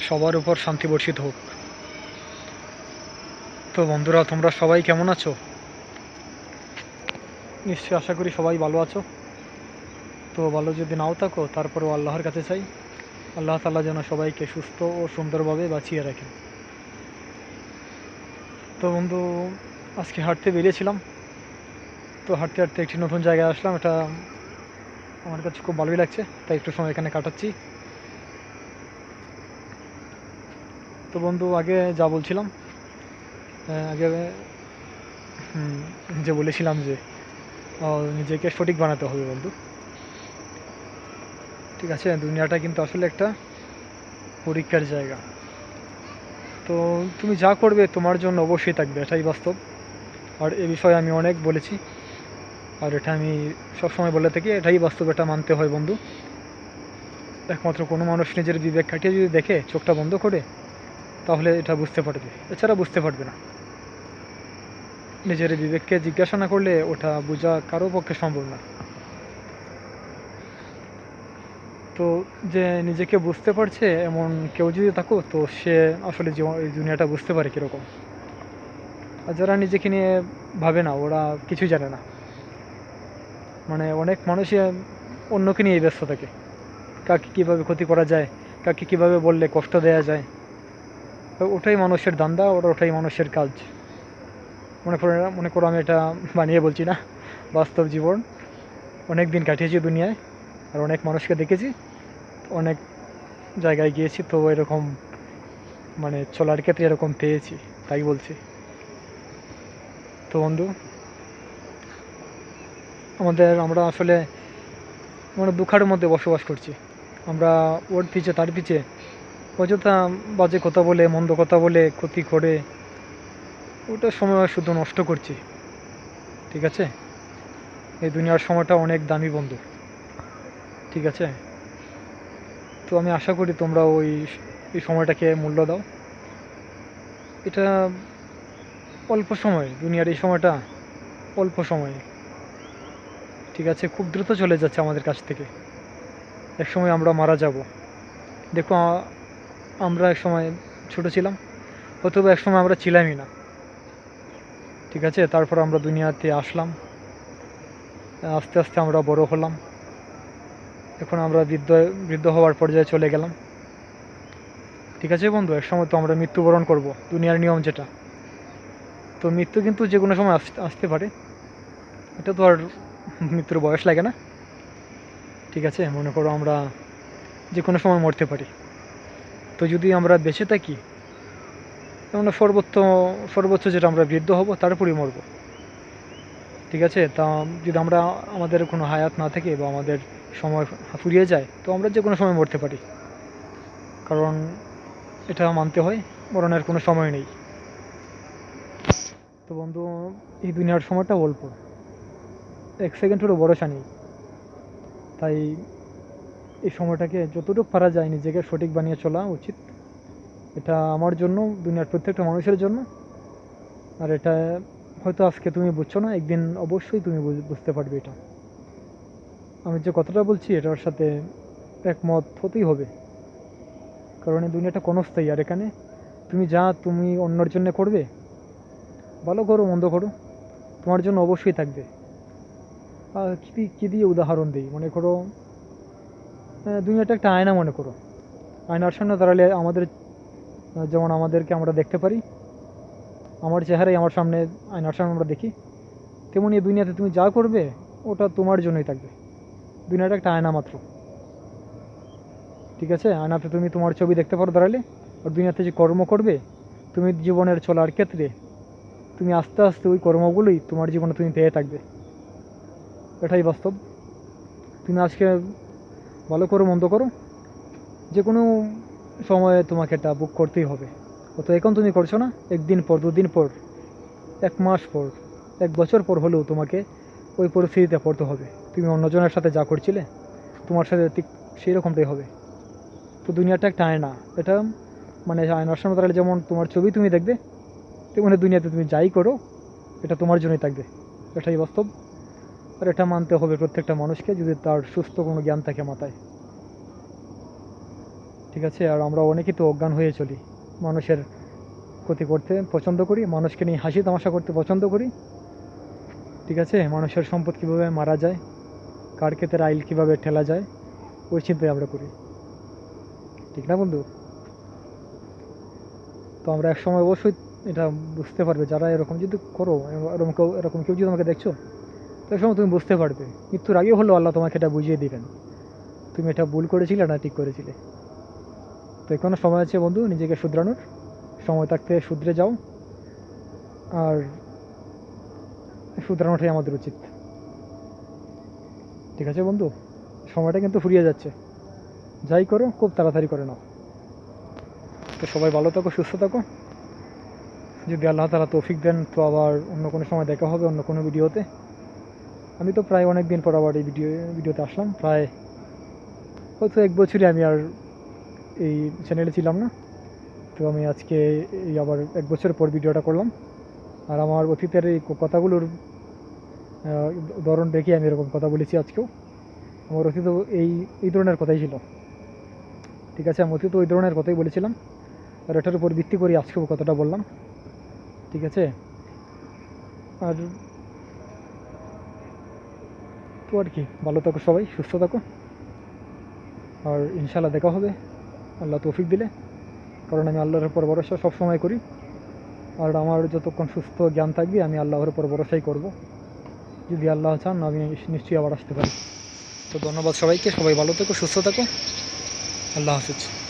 সবার উপর শান্তি বর্ষিত হোক। তো বন্ধুরা, তোমরা সবাই কেমন আছো? নিশ্চয়ই আশা করি সবাই ভালো আছো। তো ভালো যদি নাও থাকো, তারপরেও আল্লাহর কাছে চাই। আল্লাহ তাআলা যেন সবাইকে সুস্থ ও সুন্দরভাবে বাঁচিয়ে রাখেন। তো বন্ধু, আজকে হাঁটতে বেরিয়েছিলাম। তো হাঁটতে হাঁটতে একটি নতুন জায়গায় আসলাম। এটা আমার কাছে খুব ভালোই লাগছে। তাই একটু সময় এখানে কাটাচ্ছি। তো বন্ধু, আগে যা বলছিলাম আগে যে বলেছিলাম যে নিজেকে সঠিক বানাতে হবে বন্ধু। ঠিক আছে, দুনিয়াটা কিন্তু আসলে একটা পরীক্ষার জায়গা। তো তুমি যা করবে, তোমার জন্য অবশ্যই থাকবে, এটাই বাস্তব। আর এ বিষয়ে আমি অনেক বলেছি, আর এটা আমি সবসময় বলে থাকি, এটাই বাস্তব, এটা মানতে হয় বন্ধু। একমাত্র কোনো মানুষ নিজের বিবেক কাটিয়ে যদি দেখে, চোখটা বন্ধ করে তাহলে এটা বুঝতে পারবে। এছাড়া বুঝতে পারবে না। নিজের বিবেককে জিজ্ঞাসা না করলে ওটা বোঝা কারও পক্ষে সম্ভব না। তো যে নিজেকে বুঝতে পারছে এমন কেউ যদি থাকো, তো সে আসলে দুনিয়াটা বুঝতে পারে কীরকম। আর যারা নিজেকে নিয়ে ভাবে না, ওরা কিছুই জানে না। মানে অনেক মানুষই অন্যকে নিয়ে ব্যস্ত থাকে। কাকে কীভাবে ক্ষতি করা যায়, কাকে কীভাবে বললে কষ্ট দেওয়া যায়। ওটাই মানুষের দান্দা ওরা ওটাই মানুষের কাজ। মনে করে মনে করো আমি এটা বানিয়ে বলছি না, বাস্তব জীবন। অনেক দিন কাটিয়েছি দুনিয়ায়, আর অনেক মানুষকে দেখেছি, অনেক জায়গায় গিয়েছি, তো এরকম মানে চলার ক্ষেত্রে এরকম পেয়েছি, তাই বলছি। তো বন্ধু, আমাদের, আমরা আসলে মানে দুঃখার মধ্যে বসবাস করছি। আমরা ওর পিছে, তার পিছে অযথা বাজে কথা বলে, মন্দ কথা বলে, ক্ষতি করে, ওটা সময় শুধু নষ্ট করছি। ঠিক আছে? এই দুনিয়ার সময়টা অনেক দামি বন্ধু। ঠিক আছে? তো আমি আশা করি তোমরা ওই, এই সময়টাকে মূল্য দাও। এটা অল্প সময়, দুনিয়ার এই সময়টা অল্প সময়। ঠিক আছে? খুব দ্রুত চলে যাচ্ছে আমাদের কাছ থেকে। এক সময় আমরা মারা যাব। দেখো আমরা এক সময় ছোট ছিলাম, অথবা এক সময় আমরা ছিলামই না। ঠিক আছে? তারপর আমরা দুনিয়াতে আসলাম। আস্তে আস্তে আমরা বড় হলাম। এখন আমরা বৃদ্ধ বৃদ্ধ হওয়ার পর্যায়ে চলে গেলাম। ঠিক আছে বন্ধু? এক সময় তো আমরা মৃত্যুবরণ করব, দুনিয়ার নিয়ম যেটা। তো মৃত্যু কিন্তু যে কোনো সময় আসতে পারে। এটা তো আর মৃত্যুর বয়স লাগে না। ঠিক আছে? মনে করো আমরা যে কোনো সময় মরতে পারি। তো যদি আমরা বেঁচে থাকি আমরা সর্বোচ্চ সর্বোচ্চ যেটা আমরা বৃদ্ধ হব, তারপরেই মরব। ঠিক আছে? তা যদি আমরা আমাদের কোনো হায়াত না থাকে বা আমাদের সময় ফুরিয়ে যায়, তো আমরা যে কোনো সময় মরতে পারি। কারণ এটা মানতে হয়, মরণের কোনো সময় নেই। তো বন্ধু, এই দুনিয়ার সময়টা অল্প। এক সেকেন্ডেরও ভরসা নেই। তাই এই সময়টাকে যতটুকু পারা যায় নিজেকে সঠিক বানিয়ে চলা উচিত। এটা আমার জন্য, দুনিয়ার প্রত্যেকটা মানুষের জন্য। আর এটা হয়তো আজকে তুমি বুঝছ না, একদিন অবশ্যই তুমি বুঝ- বুঝতে পারবে এটা। আমি যে কথাটা বলছি, এটার সাথে একমত হতেই হবে। কারণ এই দুনিয়াটা ক্ষণস্থায়ী, আর এখানে তুমি যা তুমি অন্যর জন্য করবে, ভালো করো, মন্দ করো, তোমার জন্য অবশ্যই থাকবে। আর কী কী দিয়ে উদাহরণ দিই? মনে করো দুনিয়াটা একটা আয়না মনে করো। আয়নার সামনে দাঁড়ালে আমাদের যেমন আমাদেরকে আমরা দেখতে পারি, আমার চেহারাই আমার সামনে, আয়নার সামনে আমরা দেখি, তেমনি এই দুনিয়াতে তুমি যা করবে, ওটা তোমার জন্যই থাকবে। দুনিয়াটা একটা আয়না মাত্র। ঠিক আছে? আয়নাতে তুমি তোমার ছবি দেখতে পারো দাঁড়ালে, আর দুনিয়াতে যে কর্ম করবে, তুমি জীবনের চলার ক্ষেত্রে, তুমি আস্তে আস্তে ওই কর্মগুলোই তোমার জীবনে তুমি পেয়ে থাকবে। এটাই বাস্তব। তুমি আজকে ভালো করো, মন্দ করো। যে কোনো সময়ে তোমাকে এটা বুক করতেই হবে। অত এখন তুমি করছ না, একদিন পর, দুদিন পর, এক মাস পর, এক বছর পর হলেও তোমাকে ওই পরিস্থিতিতে পড়তে হবে। তুমি অন্যজনের সাথে যা করছিলে, তোমার সাথে ঠিক সেই রকমটাই হবে। তো দুনিয়াটা একটা আয়না। এটা মানে আয়নার সামনে দাঁড়ালে যেমন তোমার ছবি তুমি দেখবে, তেমনি দুনিয়াতে তুমি যাই করো, এটা তোমার জন্যই থাকবে। এটাই বাস্তব। আর এটা মানতে হবে প্রত্যেকটা মানুষকে যদি তার সুস্থ কোনো জ্ঞান থাকে মাথায়। ঠিক আছে? আর আমরা অনেকেই তো অজ্ঞান হয়ে চলি। মানুষের ক্ষতি করতে পছন্দ করি, মানুষকে নিয়ে হাসি তামাশা করতে পছন্দ করি। ঠিক আছে? মানুষের সম্পদ কীভাবে মারা যায়, কার ক্ষেতের আইল কীভাবে ঠেলা যায়, ওই চিন্তাই আমরা করি। ঠিক না বন্ধু? তো আমরা এক সময় অবশ্যই এটা বুঝতে পারবে, যারা এরকম যদি করো এরকম কেউ এরকম কেউ যদি আমাকে দেখছ তো সময় তুমি বুঝতে পারবে। মৃত্যুর আগে হলো আল্লাহ তোমাকে এটা বুঝিয়ে দিবেন। তুমি এটা ভুল করেছিলে না ঠিক করেছিলে। তো এখনও সময় আছে বন্ধু, নিজেকে শুধরানোর। সময় থাকতে শুধরে যাও। আর শুধরানোটাই আমাদের উচিত। ঠিক আছে বন্ধু? সময়টা কিন্তু ফুরিয়ে যাচ্ছে। যাই করো, খুব তাড়াতাড়ি করে নাও। তো সবাই ভালো থাকো, সুস্থ থাকো। যদি আল্লাহ তালা তৌফিক দেন, তো আবার অন্য কোনো সময় দেখা হবে, অন্য কোনো ভিডিওতে। আমি তো প্রায় অনেক দিন পর আবার এই ভিডিও, ভিডিওতে আসলাম। প্রায় হয়তো এক বছরই আমি আর এই চ্যানেলে ছিলাম না। তো আমি আজকে এই আবার এক বছর পর ভিডিওটা করলাম। আর আমার অতীতের এই কথাগুলোর ধরন দেখে আমি এরকম কথা বলেছি আজকেও। আমার অতীত এই এই ধরনের কথাই ছিল। ঠিক আছে, আমি অতীত ওই ধরনের কথাই বলেছিলাম। আর এটার উপর ভিত্তি করে আজকেও কথাটা বললাম। ঠিক আছে? আর তো আর কি। ভালো থাকো সবাই, সুস্থ থাকো। আর ইনশাল্লাহ দেখা হবে। আল্লাহ তৌফিক দিলে। কারণ আমি আল্লাহর উপর ভরসা সবসময় করি। আর আমার যতক্ষণ সুস্থ জ্ঞান থাকবে, আমি আল্লাহর উপর ভরসাই করব। যদি আল্লাহ চান, আমি নিশ্চয়ই আবার আসতে পারি। তো ধন্যবাদ সবাইকে। সবাই ভালো থেকো, সুস্থ থাকো। আল্লাহ হাফিজ।